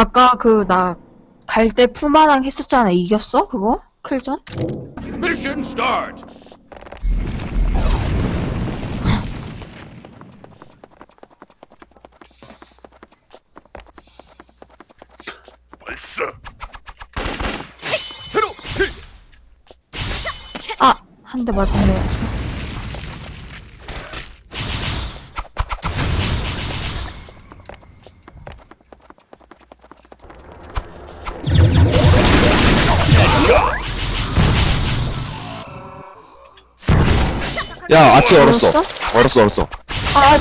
아까 그 나 갈 때 푸마랑 했었잖아. 이겼어? 그거? 클전? Mission start! 발사! 제로 필! 아! 한 대 맞았네. 야, 아치 얼었어. 얼었어? 얼었어, 얼었어. 아!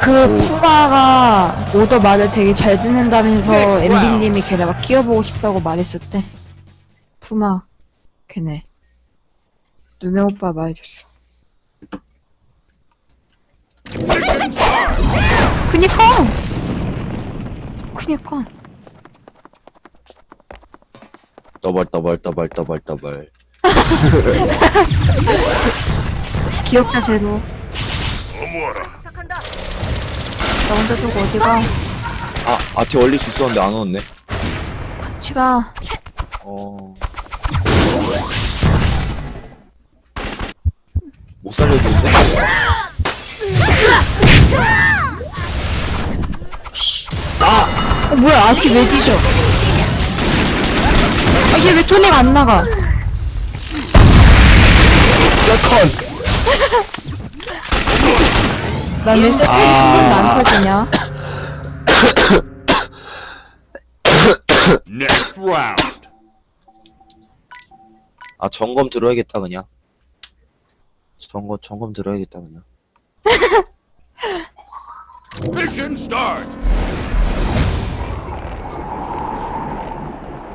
그 푸마가 오더 말을 되게 잘 듣는다면서 엠비님이 걔네가 키워보고 싶다고 말했었대. 푸마, 걔네. 누명 오빠 말해줬어. 그니까! 그니까. 더블, 더블, 더블, 더블, 더블. 기억자 제로. 어머라! 나 혼자 두고 어디가? 아, 아치 얼릴 수 있었는데 안 얼었네. 같이 가. 어. 살려주는데? 어, 뭐야, 아티 왜 뒤져? 아, 얘왜 토네가 안 나가? 라컨! 나왜 세트 아. 안 터지냐? Next round! 아, 점검 들어야겠다, 그냥. 점검, 점검 들어야겠다, 그냥. Mission start!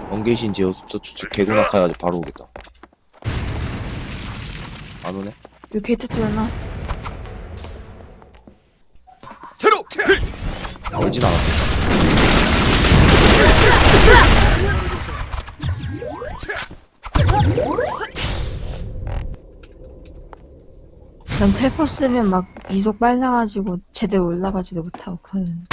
원계신 저, 저, 저 개구낙하야 바로 오겠다. 안 오네? 왜 게이트 뚫나? 제로 필! 얼진 않았겠 난 텔포 쓰면 막 이속 빨라가지고 제대로 올라가지도 못하고 그러는.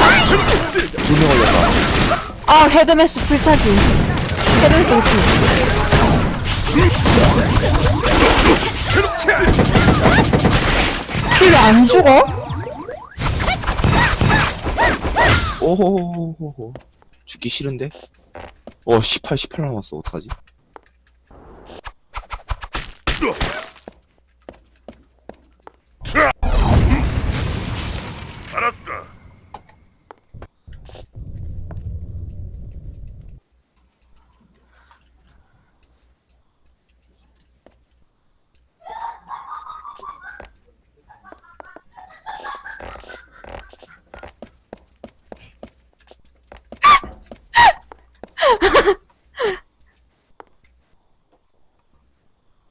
아, 좋다. 두명 올렸다. 아, 헤드메스 풀차지. 헤드메스 풀. 킬왜안 죽어? 오호호호호. 죽기 싫은데? 어, 18, 18 남았어. 어떡하지?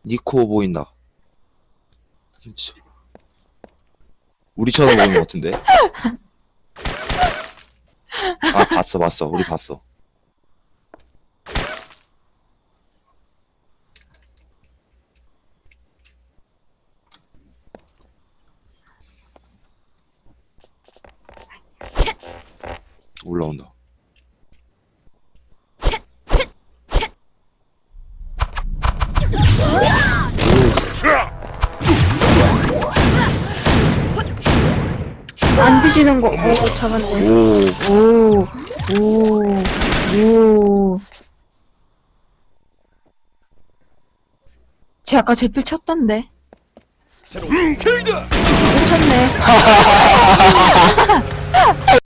니코 보인다. 진짜. 우리 쳐다보는 것 같은데? 아, 봤어, 봤어. 우리 봤어. 올라온다. 안 뒤지는 거. 오, 잡았네. 오, 오, 오, 오. 쟤 아까 제필 쳤던데. 제로 필드! 쳤네.